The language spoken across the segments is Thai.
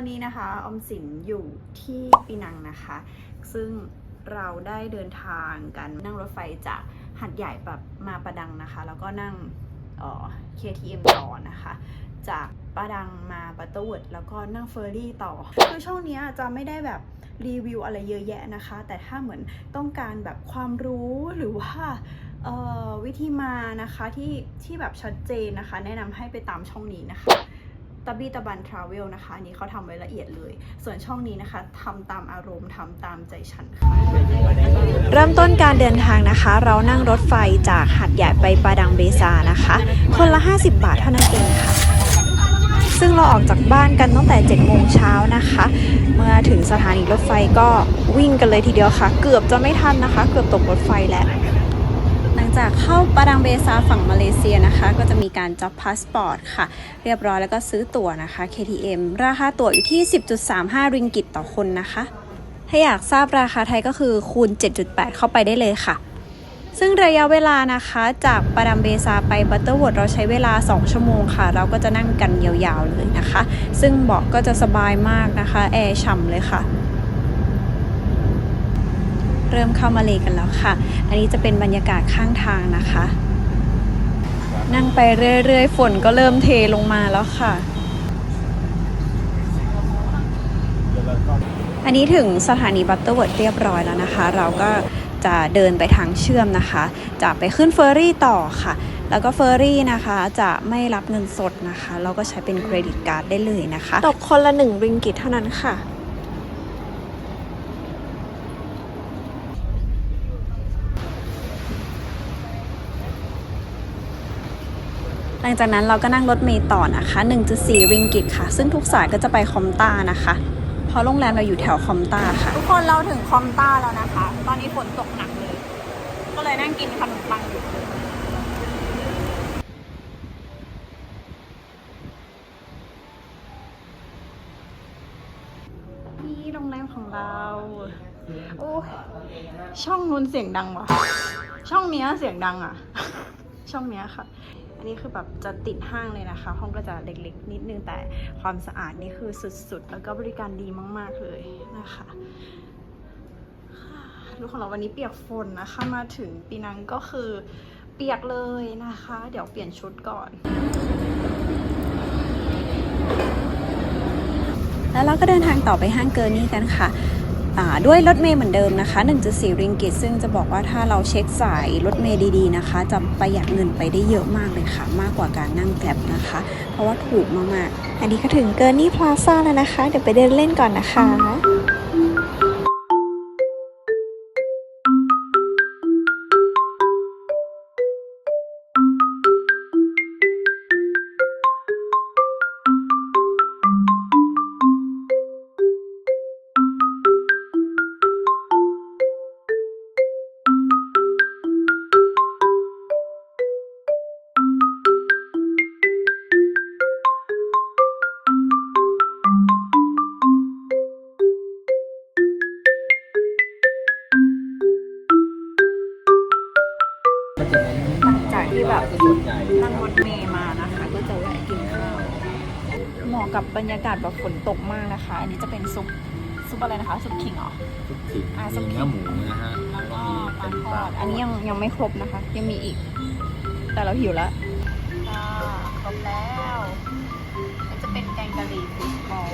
อนนี้นะคะออมสินอยู่ที่ปีนังนะคะ ซึ่งเราได้เดินทางกันนั่งรถไฟจากหัดใหญ่แบบมาประดังนะคะ แล้วก็นั่งเอ่อ KTM ต่อนะคะ จากประดังมาบัตเตอร์วดแล้วก็นั่งเฟอร์รี่ต่อ คือช่องนี้จะไม่ได้แบบรีวิวอะไรเยอะแยะนะคะ แต่ถ้าเหมือนต้องการแบบความรู้หรือว่าวิธีมานะคะที่ที่แบบชัดเจนนะคะ แนะนำให้ไปตามช่องนี้นะคะ ตะบีตะบันทราเวลนะคะอันนี้เขาทำไว้ละเอียดเลย ส่วนช่องนี้นะคะทำตามอารมณ์ทำตามใจฉันค่ะเริ่มต้นการเดินทางนะคะ เรานั่งรถไฟจากหัดใหญ่ไปปาดังเบซานะคะ คนละ 50 บาทเท่านั้นเองค่ะ ซึ่งเราออกจากบ้านกันตั้งแต่7โมงเช้านะคะ เมื่อถึงสถานีรถไฟก็วิ่งกันเลยทีเดียวค่ะ เกือบจะไม่ทันนะคะ เกือบตกรถไฟแล้ว จากเข้าปาดังเบซาฝั่งมาเลเซียนะคะ ก็จะมีการจับพาสปอร์ตค่ะ เรียบร้อยแล้วก็ซื้อตั๋วนะคะ KTM ราคาตั๋วอยู่ที่ 10.35 ริงกิตต่อคนนะคะ ถ้าอยากทราบราคาไทยก็คือคูณ 7.8 เข้าไปได้เลยค่ะซึ่งระยะเวลานะคะจากปาดัมเบซาไปบัตเตอร์วอดเราใช้เวลา 2 ชั่วโมงค่ะ เราก็จะนั่งกันยาวๆเลยนะคะ ซึ่งเบาะก็จะสบายมากนะคะ แอร์ฉ่ำเลยค่ะ เริ่มเข้ามาเลกันแล้วค่ะ อันนี้จะเป็นบรรยากาศข้างทางนะคะ นั่งไปเรื่อยๆ ฝนก็เริ่มเทลงมาแล้วค่ะ อันนี้ถึงสถานีบัตเตอร์เวิร์ดเรียบร้อยแล้วนะคะ เราก็จะเดินไปทางเชื่อมนะคะ จะไปขึ้นเฟอร์รี่ต่อค่ะ แล้วก็เฟอร์รี่นะคะจะไม่รับเงินสดนะคะ เราก็ใช้เป็นเครดิตการ์ดได้เลยนะคะ ตกคนละ1ริงกิตเท่านั้นค่ะ หลังจากนั้นเราก็นั่งรถเมล์ต่อนะคะ 1.4 ริงกิตค่ะ ซึ่งทุกสายก็จะไปคอมต้านะคะเพราะโรงแรมเราอยู่แถวคอมต้าค่ะ ทุกคนเราถึงคอมต้าแล้วนะคะ ตอนนี้ฝนตกหนักเลย ก็เลยนั่งกินขนมปังอยู่นี่โรงแรมของเราโอ้ยช่องนู้นเสียงดังวะช่องเนี้ยเสียงดังอะ ช่องเนี้ยค่ะ อันนี้คือแบบจะติดห้างเลยนะคะ ห้องก็จะเล็กๆ นิดนึงแต่ความสะอาดนี่คือสุดๆ แล้วก็บริการดีมากๆเลยนะคะลูกของเราวันนี้เปียกฝนนะคะมาถึงปีนังก็คือเปียกเลยนะคะ เดี๋ยวเปลี่ยนชุดก่อน แล้วเราก็เดินทางต่อไปห้างเกอร์นี่กันค่ะด้วยรถเมย์เหมือนเดิมนะคะ 1.4 ริงกิตซึ่งจะบอกว่าถ้าเราเช็คสายรถเมย์ดีๆนะคะ จะ ประหยัดเงินไปได้เยอะมากเลยค่ะ มากกว่าการนั่งแกลบนะคะ เพราะว่าถูกมากๆ อันนี้ก็ถึงเกอร์นี่พลาซ่าแล้วนะคะ เดี๋ยวไปเดินเล่นก่อนนะคะ ที่แบบนั่งรถเมย์มานะคะก็จะแวะกินข้าวเหมาะกับบรรยากาศแบบฝนตกมากนะคะ อันนี้จะเป็นซุปซุปอะไรนะคะซุปขิงเหรอทุกถิ่นอ่าสมีกิเนื้อหมูนะฮะแล้วก็ก็มีปลาทอดอันนี้ยังยังไม่ครบนะคะ ยังมีอีก แต่เราหิวแล้วค่ะครบแล้วมันจะเป็นแกงกะหรี่ฟิชบอล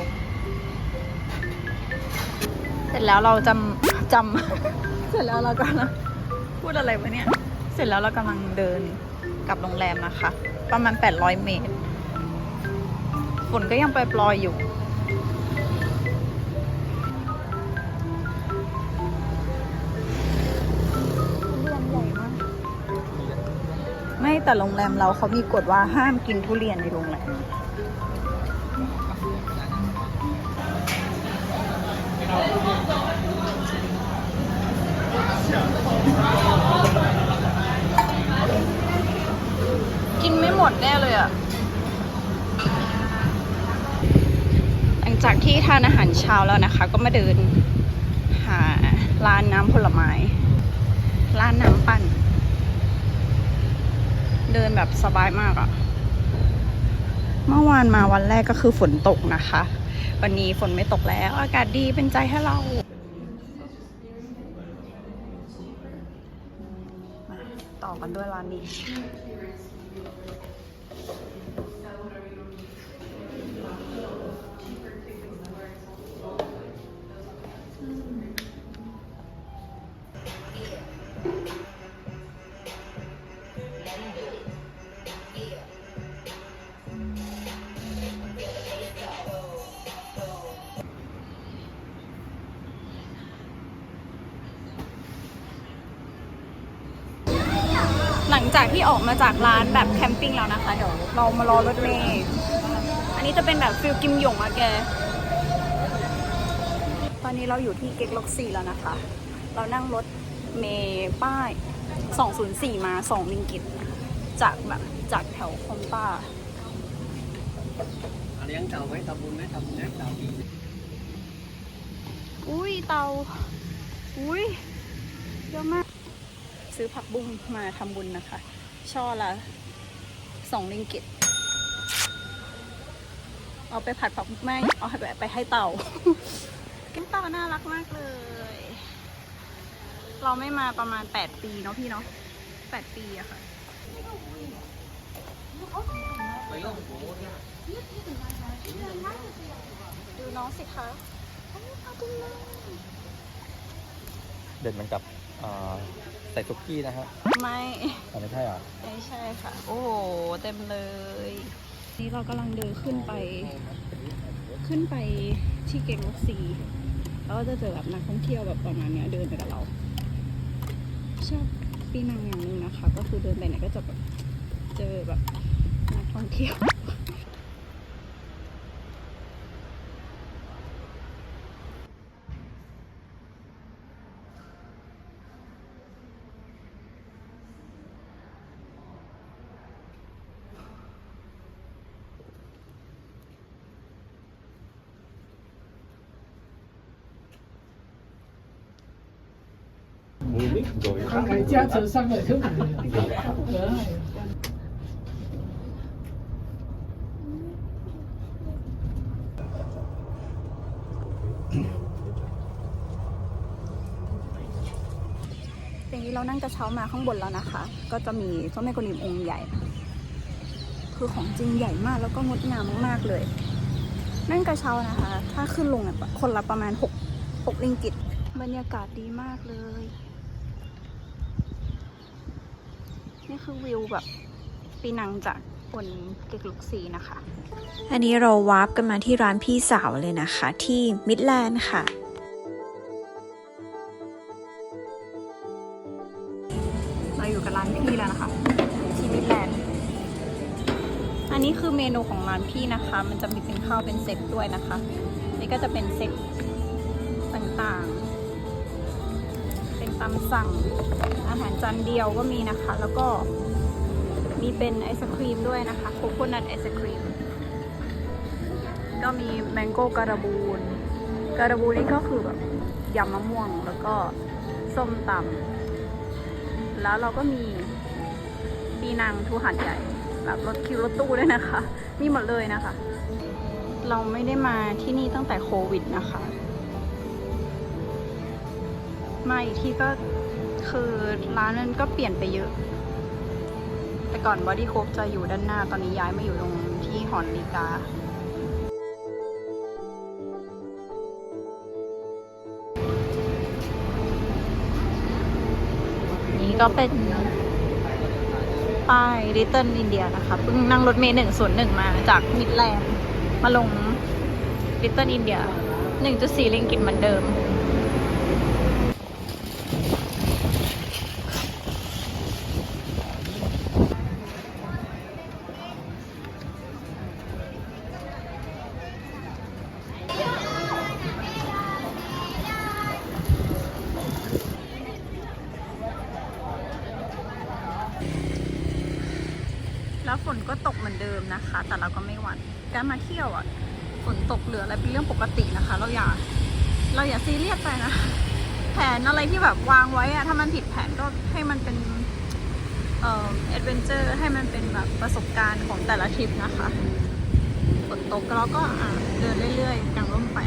เสร็จแล้วเราจำจำ เสร็จแล้วเราก็นะพูดอะไรวะเนี่ย เสร็จแล้วเรากำลังเดิน กลับโรงแรมนะคะ ประมาณ 800 เมตร ฝนก็ยังปล่อยๆอยู่ทุเรียนใหญ่มากไม่แต่โรงแรมเราเขามีกฎว่าห้ามกินทุเรียนในโรงแรม กินไม่หมดแน่เลยอะหลังจากที่ทานอาหารเช้าแล้วนะคะ ก็มาเดินหาร้านน้ำผลไม้ ร้านน้ำปั่น เดินแบบสบายมากอะ่ะเมื่อวานมาวันแรกก็คือฝนตกนะคะ วันนี้ฝนไม่ตกแล้ว อากาศดีเป็นใจให้เราาต่อกันด้วยร้านนี้ หลังจากที่ออกมาจากร้านแบบแคมปิ้งแล้วนะคะ เดี๋ยวเรามารอรถเมล์อันนี้จะเป็นแบบฟิลกิมหยงอะแก ตอนนี้เราอยู่ที่เก๊กล็อกซี่แล้วนะคะ เรานั่งรถเมล์ป้าย 204 มา 2 ลิงกิต จากแบบจากแถวคอมต้าเลี้ยงเต่าไว้ทำบุญไหมทำบุญเลี้ยงเต่าดีอุ้ยเตาอุ้ยเยอะมาก ซื้อผักบุ้งมาทำบุญนะคะ ช่อละสองลิงกิตเอาไปผัดผักบุ้งไม่เอาไปไปให้เต่ากินเต่าน่ารักมากเลย เราไม่มาประมาณ8ปีเนาะพี่เนาะ8ปีอะค่ะไปล่องโบเนี่ยดูน้องสิคะเด็ดมือนกับ อ่าใส่ซุกี้นะฮะไม่อ๋อไม่ใช่เหรอไม่ใช่ค่ะ โอ้โห เต็มเลย นี่เรากำลังเดินขึ้นไป ขึ้นไปที่เกงล็อกซีแล้วก็จะเจอแบบนักท่องเที่ยวแบบประมาณเนี้ยเดินไปกับเราชอบปีนังอย่างหนึ่งนะคะ ก็คือเดินไปไหนก็จะแบบเจอแบบนักท่องเที่ยว 看看驾车上的特别可爱。 ทีนี้เรานั่งกระเช้ามาข้างบนแล้วนะคะ ก็จะมีเจ้าแม่กวนอิมองค์ใหญ่ คือของจริงใหญ่มากแล้วก็งดงามมากๆเลย นั่งกระเช้านะคะ ถ้าขึ้นลงอ่ะคนละประมาณ6 6ลิงกิต บรรยากาศดีมากเลย นี่คือวิวแบบปีนังจากบนเกกลุกซีนะคะ อันนี้เราวาร์ปกันมาที่ร้านพี่สาวเลยนะคะ ที่มิดแลนด์ค่ะ เราอยู่กับร้านพี่แล้วนะคะ ที่มิดแลนด์ อันนี้คือเมนูของร้านพี่นะคะ มันจะมีเป็นข้าวเป็นเซตด้วยนะคะ นี่ก็จะเป็นเซตต่างๆเป็น ตามสั่งอาหารจานเดียวก็มีนะคะ แล้วก็มีเป็นไอศครีมด้วยนะคะโคโคนัทไอศครีม ก็มีแมงโก้การาบูนการาบูนนี่ก็คือแบบยำมะม่วงแล้วก็ส้มตำแล้วเราก็มีปีนังทูหันใหญ่แบบรถคิวรถตู้ด้วยนะคะ มีหมดเลยนะคะ เราไม่ได้มาที่นี่ตั้งแต่โควิดนะคะ มาอีกทีก็คือร้านนั้นก็เปลี่ยนไปเยอะ แต่ก่อนบอดี้โคบจะอยู่ด้านหน้าตอนนี้ย้ายมาอยู่ตรงที่หอนาฬิกานี่ก็เป็นป้าย Little India นะคะเพิ่งนั่งรถเมล์101มาจากมิดแลนด์มาลง Little India 1.4ลิงกิตเหมือนเดิม นะคะ แต่เราก็ไม่หวั่นการมาเที่ยวอะฝนตกเหลืออะไรเป็นเรื่องปกตินะคะ เราอย่าเราอย่าซีเรียสไปนะ แผนอะไรที่แบบวางไว้อะถ้ามันผิดแผนก็ให้มันเป็นเอ่อแอดเวนเจอร์ให้มันเป็นแบบประสบการณ์ของแต่ละทริปนะคะฝนตกเราก็เดินเรื่อยๆกลางร่มไป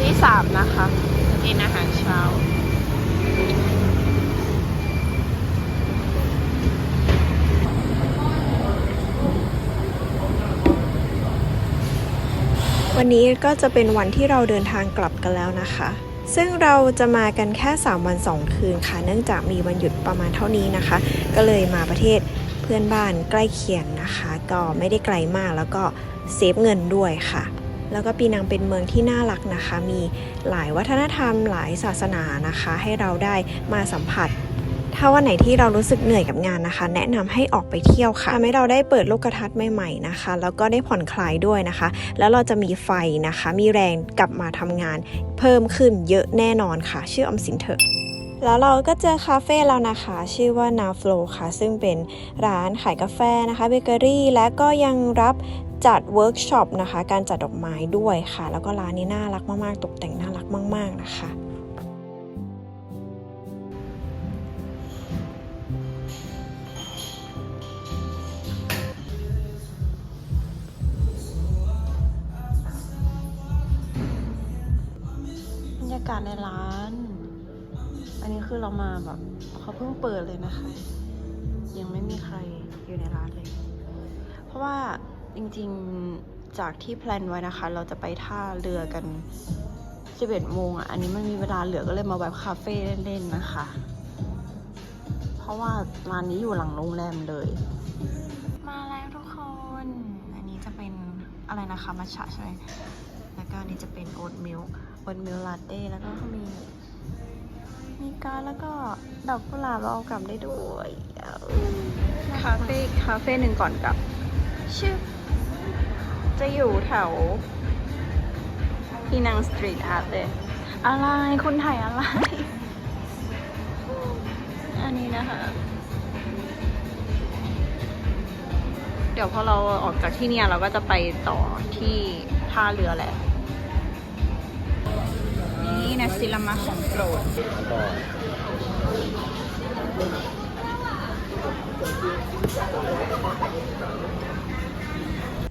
ที่สามนะคะกินอาหารเช้า วันนี้ก็จะเป็นวันที่เราเดินทางกลับกันแล้วนะคะ ซึ่งเราจะมากันแค่ 3 วัน 2 คืนค่ะ เนื่องจากมีวันหยุดประมาณเท่านี้นะคะ ก็เลยมาประเทศเพื่อนบ้านใกล้เคียงนะคะ ก็ไม่ได้ไกลมากแล้วก็เซฟเงินด้วยค่ะ แล้วก็ปีนังเป็นเมืองที่น่ารักนะคะ มีหลายวัฒนธรรม หลายศาสนานะคะ ให้เราได้มาสัมผัส ถ้าวันไหนที่เรารู้สึกเหนื่อยกับงานนะคะ แนะนำให้ออกไปเที่ยวค่ะทำให้เราได้เปิดโลกทัศน์ใหม่ๆนะคะ แล้วก็ได้ผ่อนคลายด้วยนะคะ แล้วเราจะมีไฟนะคะ มีแรงกลับมาทำงาน เพิ่มขึ้นเยอะแน่นอนค่ะ ชื่ออมสินเถอะแล้วเราก็เจอคาเฟ่แล้วนะคะ ชื่อว่า Now Flow ค่ะ ซึ่งเป็นร้านขายกาแฟนะคะเบเกอรี่ และก็ยังรับ จัดเวิร์กช็อปนะคะ การจัดดอกไม้ด้วยค่ะ แล้วก็ร้านนี้น่ารักมากๆ ตกแต่งน่ารักมาก ๆ นะคะบรรยากาศในร้าน อันนี้คือเรามาแบบเขาเพิ่งเปิดเลยนะคะ ยังไม่มีใครอยู่ในร้านเลย เพราะว่า จริงๆจากที่แพลนไว้นะคะ เราจะไปท่าเรือกัน 11โมงอะ อันนี้มันมีเวลาเหลือก็เลยมาแบบคาเฟ่เล่นๆนะคะ เพราะว่าร้านนี้อยู่หลังโรงแรมเลย มาแล้วทุกคน อันนี้จะเป็นอะไรนะคะมัชฉะใช่ไหมแล้วก็อันนี้จะเป็นโอ๊ตมิลค์โอ๊ตมิลค์ลาเต้แล้วก็มีมีการดแล้วก็ดอกกุหลาบเราเอากลับได้ด้วยคาเฟ่คาเฟ่หนึ่งก่อนกลับชื่อ จะอยู่แถวพีนังสตรีทอาร์ตเลย อะไรคนถ่ายอะไร อันนี้นะคะ เดี๋ยวพอเราออกจากที่เนี่ยเราก็จะไปต่อที่ท่าเรือแหละ นี่นะซิลามาของโปรด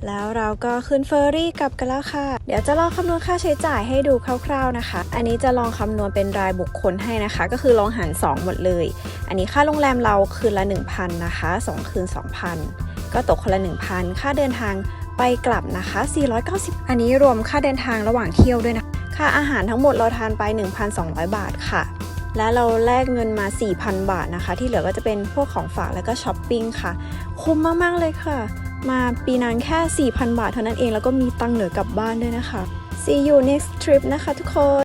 แล้วเราก็ขึ้นเฟอร์รี่กลับกันแล้วค่ะ เดี๋ยวจะลองคำนวณค่าใช้จ่ายให้ดูคร่าวๆนะคะ อันนี้จะลองคำนวณเป็นรายบุคคลให้นะคะ ก็คือลองหาร 2 หมดเลย อันนี้ค่าโรงแรมเราคืนละ 1,000 นะคะ 2 คืน 2,000 ก็ตกคนละ 1,000 ค่าเดินทางไปกลับนะคะ 490 อันนี้รวมค่าเดินทางระหว่างเที่ยวด้วยนะ ค่าอาหารทั้งหมดเราทานไป 1,200 บาทค่ะ และเราแลกเงินมา 4,000 บาทนะคะ ที่เหลือก็จะเป็นพวกของฝากแล้วก็ช้อปปิ้งค่ะ คุ้มมากๆเลยค่ะ มาปีนังแค่ 4,000 บาทเท่านั้นเอง แล้วก็มีตังเหลือกลับบ้านด้วยนะคะ See you next trip นะคะทุกคน